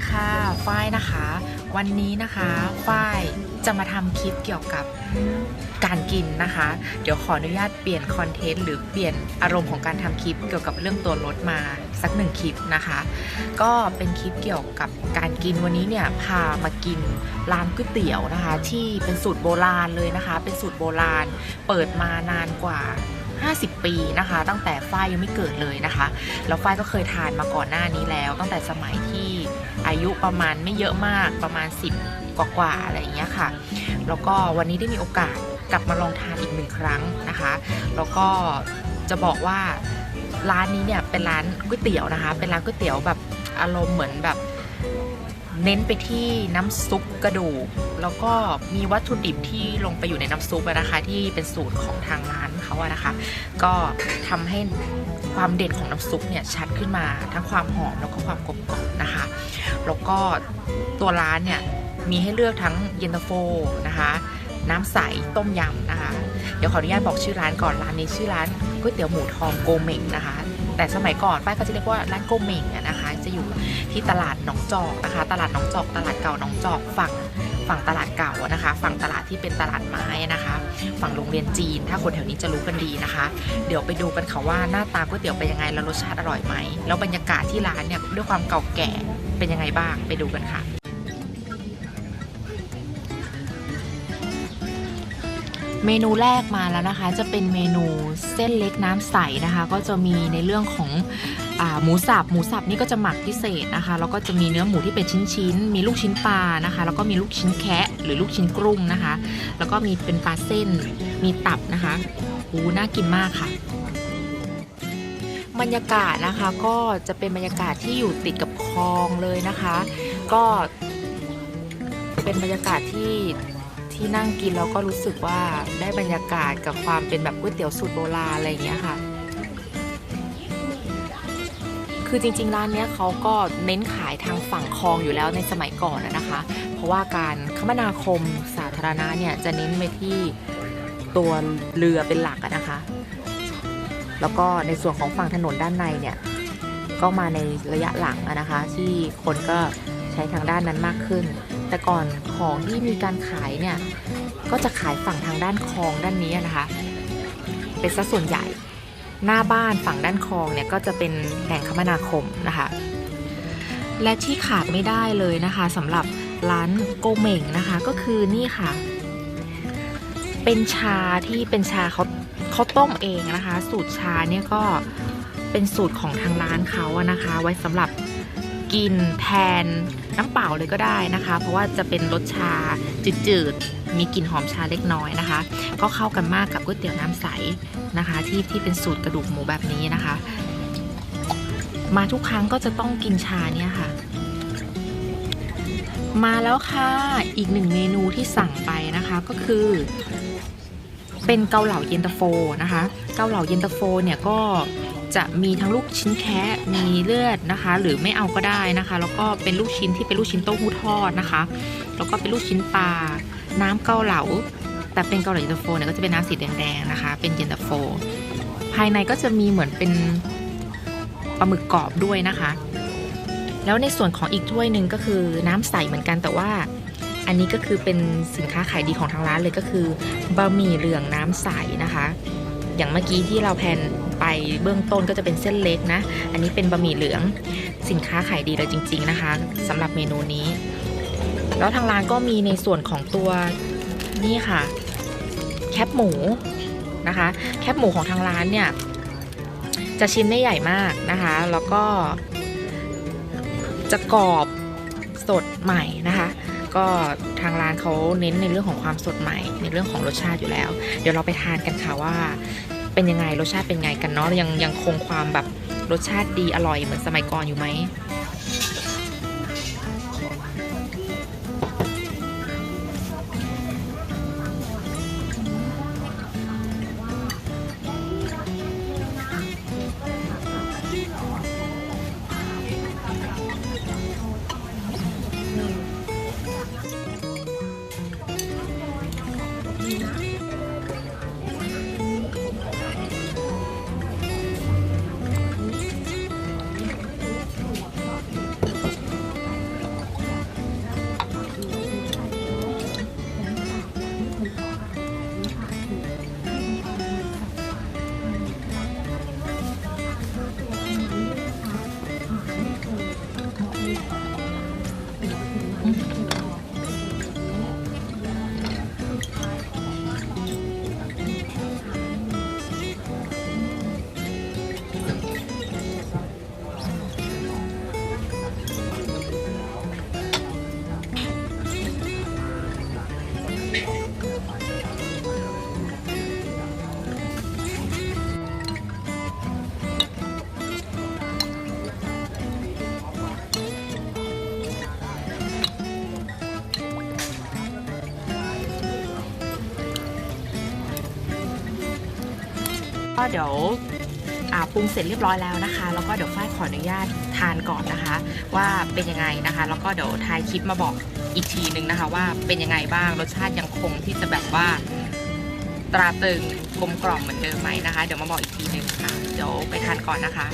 ีค่ะ ฝ้ายนะคะ วันนี้นะคะ ฝ้ายจะมาทำคลิปเกี่ยวกับการกินนะคะ เดี๋ยวขออนุญาตเปลี่ยนคอนเทนต์หรือเปลี่ยนอารมณ์ของการทำคลิปเกี่ยวกับเรื่องตัวรถมาสักหนึ่งคลิปนะคะ ก็เป็นคลิปเกี่ยวกับการกินวันนี้เนี่ยพามากินร้านก๋วยเตี๋ยวนะคะ ที่เป็นสูตรโบราณเลยนะคะ เป็นสูตรโบราณ เปิดมานานกว่า50 ปีนะคะ ตั้งแต่ฝ้ายยังไม่เกิดเลยนะคะ แล้วฝ้ายก็เคยทานมาก่อนหน้านี้แล้ว ตั้งแต่สมัยที่ อายุประมาณไม่เยอะมากประมาณ 10 กว่าๆอะไรอย่างเงี้ยค่ะ แล้วก็วันนี้ได้มีโอกาสกลับมาลองทานอีกหนึ่งครั้งนะคะ แล้วก็จะบอกว่าร้านนี้เนี่ยเป็นร้านก๋วยเตี๋ยวนะคะ เป็นร้านก๋วยเตี๋ยวแบบอารมณ์เหมือนแบบเน้นไปที่น้ำซุปกระดูก แล้วก็มีวัตถุดิบที่ลงไปอยู่ในน้ำซุปนะคะ ที่เป็นสูตรของทางร้านเขาอะนะคะ ก็ทำให้ ความเด่นของน้ำซุปเนี่ยชัดขึ้นมาทั้งความหอมแล้วก็ความกลมกล่อมนะคะ แล้วก็ตัวร้านเนี่ยมีให้เลือกทั้งเย็นตาโฟนะคะ น้ำใสต้มยำนะคะ เดี๋ยวขออนุญาตบอกชื่อร้านก่อนร้านนี้ชื่อร้านก๋วยเตี๋ยวหมูทองโกเมงนะคะ แต่สมัยก่อนป้ายก็จะเรียกว่าร้านโกเมงอะนะคะ จะอยู่ที่ตลาดหนองจอกนะคะ ตลาดหนองจอก ตลาดเก่าหนองจอกฝั่ง ฝั่งตลาดเก่านะคะ ฝั่งตลาดที่เป็นตลาดไม้นะคะ ฝั่งโรงเรียนจีน ถ้าคนแถวนี้จะรู้กันดีนะคะ เดี๋ยวไปดูกันค่ะว่าหน้าตาก๋วยเตี๋ยวเป็นยังไงแล้วรสชาติอร่อยไหมแล้วบรรยากาศที่ร้านเนี่ยด้วยความเก่าแก่เป็นยังไงบ้างไปดูกันค่ะ เมนูแรกมาแล้วนะคะ จะเป็นเมนูเส้นเล็กน้ำใสนะคะ ก็จะมีในเรื่องของอหมูสับหมูสับนี่ก็จะหมักพิเศษนะคะแล้วก็จะมีเนื้อหมูที่เป็นชิ้นๆมีลูกชิ้นปลานะคะ แล้วก็มีลูกชิ้นแคะหรือลูกชิ้นกรุ้งนะคะ แล้วก็มีเป็นปลาเส้นมีตับนะคะหูน่ากินมากค่ะบรรยากาศนะคะก็จะเป็นบรรยากาศที่อยู่ติดกับคลองเลยนะคะ ก็เป็นบรรยากาศที่ ที่นั่งกินแล้วก็รู้สึกว่าได้บรรยากาศกับความเป็นแบบก๋วยเตี๋ยวสูตรโบราณอะไรอย่างเงี้ยค่ะ คือจริงๆร้านเนี้ยเขาก็เน้นขายทางฝั่งคลองอยู่แล้วในสมัยก่อนนะคะ เพราะว่าการคมนาคมสาธารณะเนี่ยจะเน้นไปที่ตัวเรือเป็นหลักนะคะ แล้วก็ในส่วนของฝั่งถนนด้านในเนี่ยก็มาในระยะหลังนะคะ ที่คนก็ใช้ทางด้านนั้นมากขึ้น แต่ก่อนของที่มีการขายเนี่ย ก็จะขายฝั่งทางด้านคลองด้านนี้นะคะ เป็นซะส่วนใหญ่หน้าบ้านฝั่งด้านคลองเนี่ยก็จะเป็นแหล่งคมนาคมนะคะ และที่ขาดไม่ได้เลยนะคะสำหรับร้านโกเม่งนะคะ ก็คือนี่ค่ะ เป็นชาที่เป็นชาเขาเขาต้มเองนะคะ สูตรชาเนี่ยก็เป็นสูตรของทางร้านเขาอะนะคะ ไว้สำหรับ กินแทนน้ำเปล่าเลยก็ได้นะคะ เพราะว่าจะเป็นรสชาจืดๆ มีกลิ่นหอมชาเล็กน้อยนะคะ ก็เข้ากันมากกับก๋วยเตี๋ยวน้ำใสนะคะ ที่ที่เป็นสูตรกระดูกหมูแบบนี้นะคะ มาทุกครั้งก็จะต้องกินชาเนี่ยค่ะ มาแล้วค่ะ อีกหนึ่งเมนูที่สั่งไปนะคะก็คือเป็นเกาเหลาเย็นตาโฟนะคะ เกาเหลาเย็นตาโฟเนี่ยก็ จะมีทั้งลูกชิ้นแคะมีเลือดนะคะ หรือไม่เอาก็ได้นะคะ แล้วก็เป็นลูกชิ้นที่เป็นลูกชิ้นเต้าหู้ทอดนะคะ แล้วก็เป็นลูกชิ้นปลาน้ำเกาเหลา แต่เป็นเกาเหลาเย็นตาโฟเนี่ยก็จะเป็นน้ำสีแดงๆนะคะ เป็นเย็นตาโฟ ภายในก็จะมีเหมือนเป็นปลาหมึกกรอบด้วยนะคะ แล้วในส่วนของอีกถ้วยหนึ่งก็คือน้ำใสเหมือนกันแต่ว่าอันนี้ก็คือเป็นสินค้าขายดีของทางร้านเลยก็คือบะหมี่เหลืองน้ำใสนะคะ อย่างเมื่อกี้ที่เราแพน ไปเบื้องต้นก็จะเป็นเส้นเล็กนะ อันนี้เป็นบะหมี่เหลืองสินค้าขายดีเลยจริง ๆนะคะสำหรับเมนูนี้ แล้วทางร้านก็มีในส่วนของตัวนี่ค่ะ แคบหมูนะคะ แคบหมูของทางร้านเนี่ย จะชิ้นไม่ใหญ่มากนะคะ แล้วก็ จะกรอบสดใหม่นะคะก็ทางร้านเขาเน้นในเรื่องของความสดใหม่ ในเรื่องของรสชาติอยู่แล้ว เดี๋ยวเราไปทานกันค่ะว่า เป็นยังไงรสชาติเป็นไงกันเนาะยังยังคงความแบบรสชาติดีอร่อยเหมือนสมัยก่อนอยู่ไหม ก็เดี๋ยวปรุงเสร็จเรียบร้อยแล้วนะคะ แล้วก็เดี๋ยวฝ้ายขออนุญาตทานก่อนนะคะ ว่าเป็นยังไงนะคะ แล้วก็เดี๋ยวทายคลิปมาบอกอีกทีนึงนะคะ ว่าเป็นยังไงบ้างรสชาติยังคงที่จะแบบว่าตราตึงกลมกล่อมเหมือนเดิมไหมนะคะ เดี๋ยวมาบอกอีกทีนึงค่ะเดี๋ยวไปทานก่อนนะคะ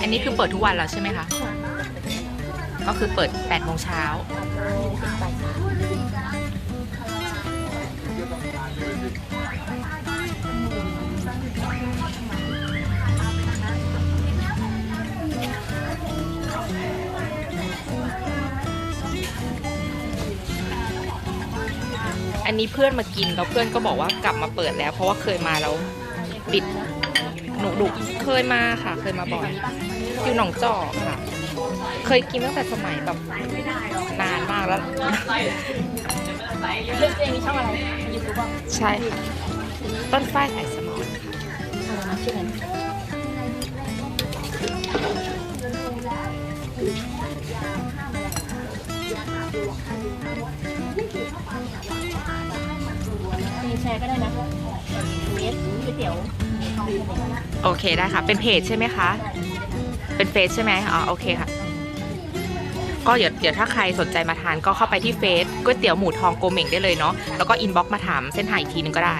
อันนี้คือเปิดทุกวันแล้วใช่ไหมคะ ก็คือเปิด8โมงเช้า อันนี้เพื่อนมากินแล้วเพื่อนก็บอกว่ากลับมาเปิดแล้ว เพราะว่าเคยมาแล้วปิดหนูดุเคยมาค่ะ เคยมาบ่อย อยู่หนองจอกค่ะ เคยกินตั้งแต่สมัยแบบนานมากแล้วเรื่องตัวเองช่องอะไรยูทูบใช่ค่ะต้นฝ้ายสายสมอนค่ะชื่ออะไรมีแชร์ก็ได้นะเวสก๋วยเตี๋ยวทองคำโอเคได้ค่ะ เป็นเพจใช่ไหมคะ เป็นเฟซใช่ไหมอ๋อโอเคค่ะ ก็เดี๋ยวเดี๋ยวถ้าใครสนใจมาทานก็เข้าไปที่เฟซก๋วยเตี๋ยวหมูทองโกเม่งได้เลยเนาะแล้วก็อินบ็อกมาถามเส้นทางอีกทีนึงก็ได้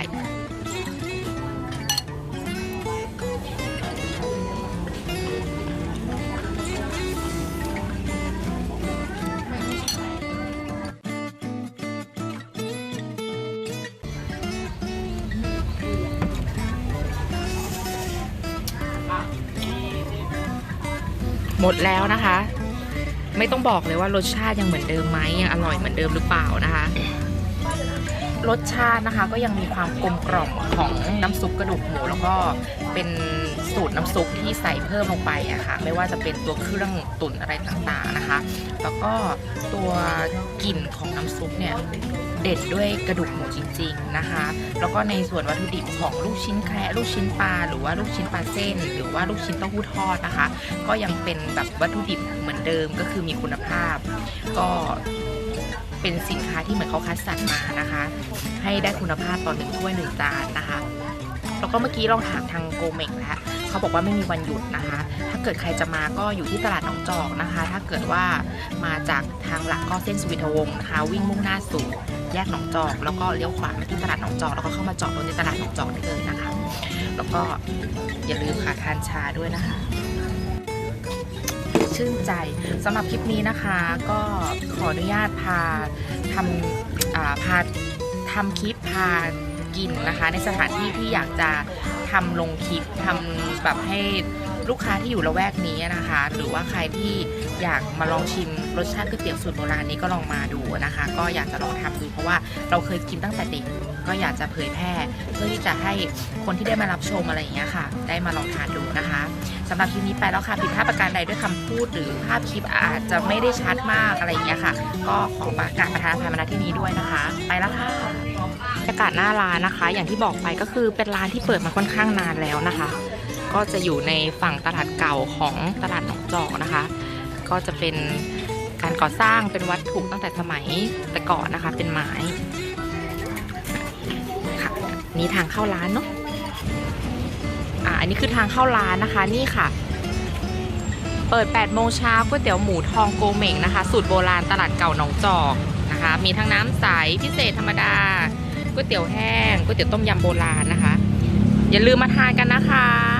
หมดแล้วนะคะ ไม่ต้องบอกเลยว่ารสชาติยังเหมือนเดิมไหมยังอร่อยเหมือนเดิมหรือเปล่านะคะ รสชาตินะคะก็ยังมีความกลมกล่อมของน้ำซุปกระดูกหมูแล้วก็เป็นสูตรน้ำซุปที่ใส่เพิ่มลงไปอะค่ะไม่ว่าจะเป็นตัวเครื่องตุ๋นอะไรต่างๆนะคะ แล้วก็ตัวกลิ่นของน้ำซุปเนี่ย เด็ดด้วยกระดูกหมูจริง ๆนะคะ แล้วก็ในส่วนวัตถุดิบของลูกชิ้นแคระลูกชิ้นปลาหรือว่าลูกชิ้นปลาเส้น หรือว่าลูกชิ้นเต้าหู้ทอดนะคะ ก็ยังเป็นแบบวัตถุดิบเหมือนเดิมก็คือมีคุณภาพ ก็เป็นสินค้าที่เหมือนเขาคัดสรรมานะคะ ให้ได้คุณภาพต่อหนึ่งถ้วยหนึ่งจานนะคะ แล้วก็เมื่อกี้ลองถามทางโกเมกแล้วเขาบอกว่าไม่มีวันหยุดนะคะ ถ้าเกิดใครจะมาก็อยู่ที่ตลาดหนองจอกนะคะ ถ้าเกิดว่ามาจากทางหลักก็เส้นสุวิทวงศ์นะคะ วิ่งมุ่งหน้าสู่ แยกหนองจอก แล้วก็เลี้ยวขวามาที่ตลาดหนองจอก แล้วก็เข้ามาจอดรถในตลาดหนองจอกได้เลยนะคะ แล้วก็อย่าลืมค่ะทานชาด้วยนะคะ ชื่นใจสำหรับคลิปนี้นะคะ ก็ขออนุญาตพาทำพาทำคลิปพากินนะคะ ในสถานที่ที่อยากจะทำลงคลิปทำแบบให้ ลูกค้าที่อยู่ละแวกนี้นะคะ หรือว่าใครที่อยากมาลองชิมรสชาติก๋วยเตี๋ยวสูตรโบราณนี้ก็ลองมาดูนะคะ ก็อยากจะลองทำดูเพราะว่าเราเคยกินตั้งแต่เด็กก็อยากจะเผยแพร่ เพื่อที่จะให้คนที่ได้มารับชมอะไรอย่างเงี้ยค่ะ ได้มาลองทานดูนะคะสำหรับคลิปนี้ไปแล้วค่ะผิดพลาดประการใดด้วยคำพูดหรือภาพคลิปอาจจะไม่ได้ชัดมากอะไรอย่างเงี้ยค่ะ ก็ขอประกาศประธานภัยมาที่นี้ด้วยนะคะ ไปแล้วค่ะบรรยากาศหน้าร้านนะคะ อย่างที่บอกไปก็คือเป็นร้านที่เปิดมาค่อนข้างนานแล้วนะคะ ก็จะอยู่ในฝั่งตลาดเก่าของตลาดหนองจอกนะคะ ก็จะเป็นการก่อสร้างเป็นวัตถุตั้งแต่สมัยแต่ก่อนนะคะ เป็นไม้ค่ะนี่ทางเข้าร้านเนาะอ่าอันนี้คือทางเข้าร้านนะคะนี่ค่ะ เปิด8โมงเช้าก๋วยเตี๋ยวหมูทองโกเม่งนะคะ สูตรโบราณตลาดเก่าหนองจอกนะคะ มีทั้งน้ำใสพิเศษธรรมดาก๋วยเตี๋ยวแห้งก๋วยเตี๋ยวต้มยำโบราณนะคะ อย่าลืมมาทานกันนะคะ